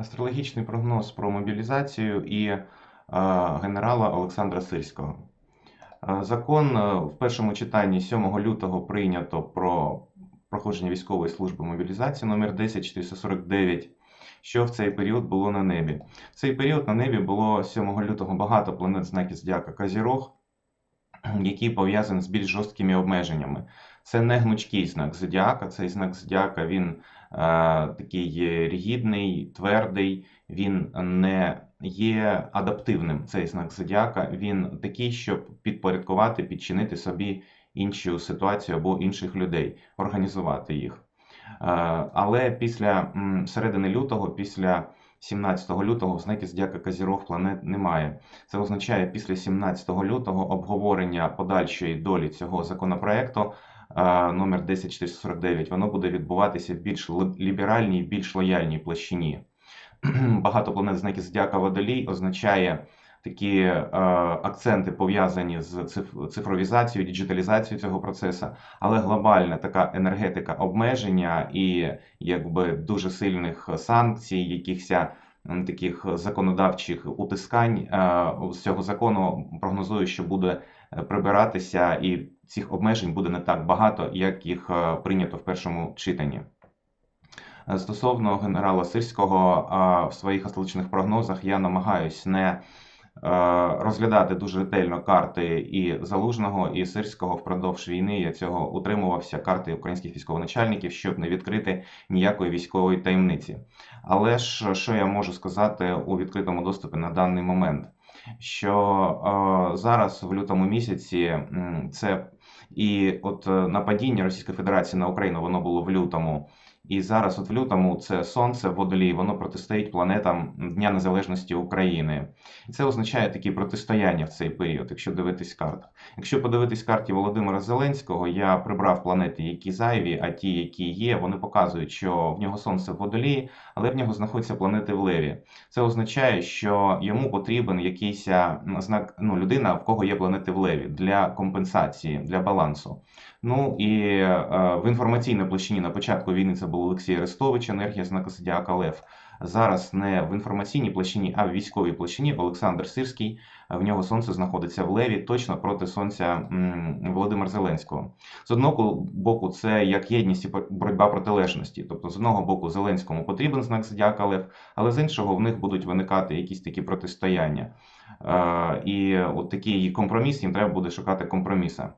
Астрологічний прогноз про мобілізацію і е, генерала Олександра Сирського. Е, Закон е, в першому читанні 7 лютого прийнято про проходження військової служби мобілізації номер 10449, що в цей період було на небі. В цей період на небі було 7 лютого багато планет знаків Зодіака Казірог, які пов'язані з більш жорсткими обмеженнями. Це не гнучкий знак зодіака. Цей знак зодіака він такий є рігідний, твердий, він не є адаптивним. Цей знак зодіака. Він такий, щоб підпорядкувати, підчинити собі іншу ситуацію або інших людей, організувати їх. Е, але після середини лютого, після 17 лютого, в знакі зодіака Казірог планет немає. Це означає, після 17 лютого обговорення подальшої долі цього законопроекту е, номер 10449, воно буде відбуватися в більш ліберальній, більш лояльній площині. Багато планет знаки Зодіака Водолій означає такі е, акценти пов'язані з циф- цифровізацією, діджиталізацією цього процесу, але глобальна така енергетика обмеження і якби дуже сильних санкцій, якихось таких законодавчих утискань е, з цього закону прогнозую, що буде прибиратися, і цих обмежень буде не так багато, як їх е, прийнято в першому читанні. Е, Стосовно генерала Сирського, е, в своїх астрологічних прогнозах я намагаюсь не розглядати дуже ретельно карти і Залужного, і Сирського впродовж війни. Я цього утримувався карти українських військовоначальників, щоб не відкрити ніякої військової таємниці. Але ж що я можу сказати у відкритому доступі на даний момент? Що зараз в лютому місяці це і от е, нападіння Російської Федерації на Україну воно було в лютому. І зараз, от в лютому, це сонце в водолії, воно протистоїть планетам Дня Незалежності України. І це означає такі протистояння в цей період, якщо дивитись карту. Якщо подивитись карті Володимира Зеленського, я прибрав планети, які зайві, а ті, які є, вони показують, що в нього сонце в водолії, але в нього знаходяться планети в леві. Це означає, що йому потрібен якийсь знак, ну, людина, в кого є планети в леві для компенсації, для балансу. Ну і е, в інформаційній площині на початку війни це був Олексій Арестович, енергія знака Зодіака Лев. Зараз не в інформаційній площині, а в військовій площині Олександр Сирський. В нього сонце знаходиться в леві, точно проти сонця Володимира Зеленського. З одного боку, це як єдність і боротьба протилежності. Тобто, з одного боку, Зеленському потрібен знак Зодіака Лев, але з іншого в них будуть виникати якісь такі протистояння. Е, і от такий компроміс, їм треба буде шукати компроміса.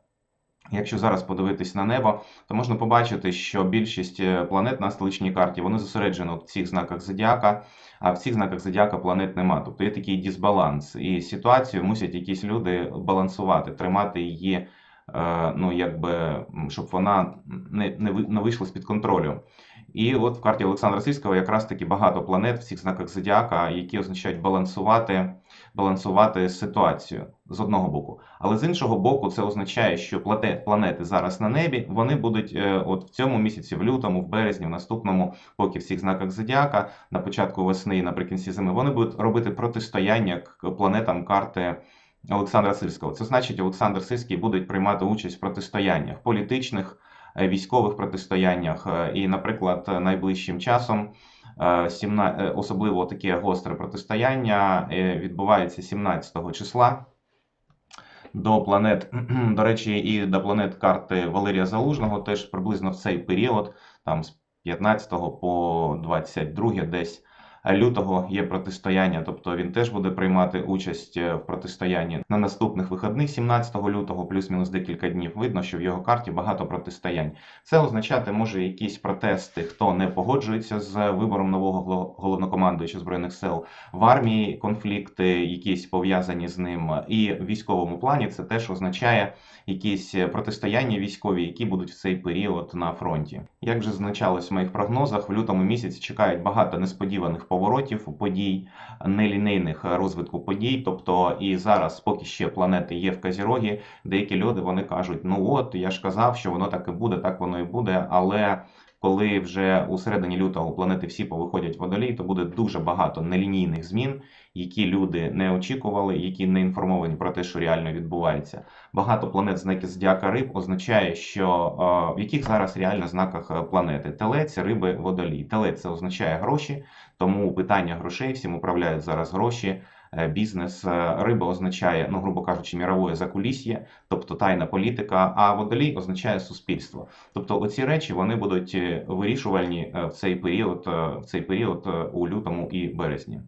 Якщо зараз подивитись на небо, то можна побачити, що більшість е, планет на столичній карті вони зосереджені в цих знаках зодіака, а в цих знаках зодіака планет нема. Тобто є такий дисбаланс. І ситуацію мусять якісь люди балансувати, тримати її, е, ну якби, щоб вона не, не, ви- не вийшла з-під контролю. І от в карті Олександра Сильського якраз таки багато планет в цих знаках зодіака, які означають балансувати, балансувати ситуацію з одного боку. Але з іншого боку, це означає, що планети зараз на небі, вони будуть е, от в цьому місяці, в лютому, в березні, в наступному, поки всіх знаках зодіака, на початку весни і наприкінці зими, вони будуть робити протистояння планетам карти. Олександра Сильського. Це значить, Олександр Сильський буде приймати участь в протистояннях політичних, військових протистояннях. Е, І, наприклад, найближчим часом, е, е, особливо таке гостре протистояння, е, відбувається 17 числа до планет, до речі, і до планет карти Валерія Залужного теж приблизно в цей період, там з 15 по 22 десь лютого є протистояння, тобто він теж буде приймати участь е, в протистоянні на наступних вихідних 17 лютого, плюс-мінус декілька днів. Видно, що в його карті багато протистоянь. Це означати може якісь протести, хто не погоджується з вибором нового головнокомандуюча збройних сил в армії, конфлікти, якісь пов'язані з ним, і в військовому плані це теж означає якісь протистояння військові, які будуть в цей період на фронті. Як вже зазначалось в моїх прогнозах, в лютому місяці чекають багато несподіваних поворотів подій, нелінейних розвитку подій. Тобто, і зараз, поки ще планети є в Казірогі, деякі люди вони кажуть: ну от я ж казав, що воно так і буде, так воно і буде, але. коли вже у середині лютого планети всі повиходять водолій, то буде дуже багато нелінійних змін, які люди не очікували, які не інформовані про те, що реально відбувається. Багато планет знаки зодіака риб означає, що е, в яких зараз реально знаках е, планети телець, риби, водолій. Телець це означає гроші, тому питання грошей всім управляють зараз гроші. е, Бізнес риба означає, ну грубо кажучи, мірове закулісьє, тобто тайна політика. А водолій означає суспільство. Тобто, оці речі вони будуть вирішувальні в цей період, в цей період у лютому і березні.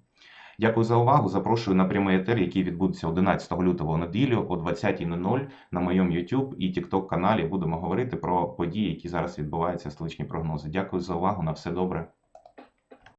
Дякую за увагу. Запрошую на прямий етер, який відбудеться 11 лютого неділю о 20.00 на моєму YouTube і TikTok каналі. Будемо говорити про події, які зараз відбуваються, столичні прогнози. Дякую за увагу. На все добре.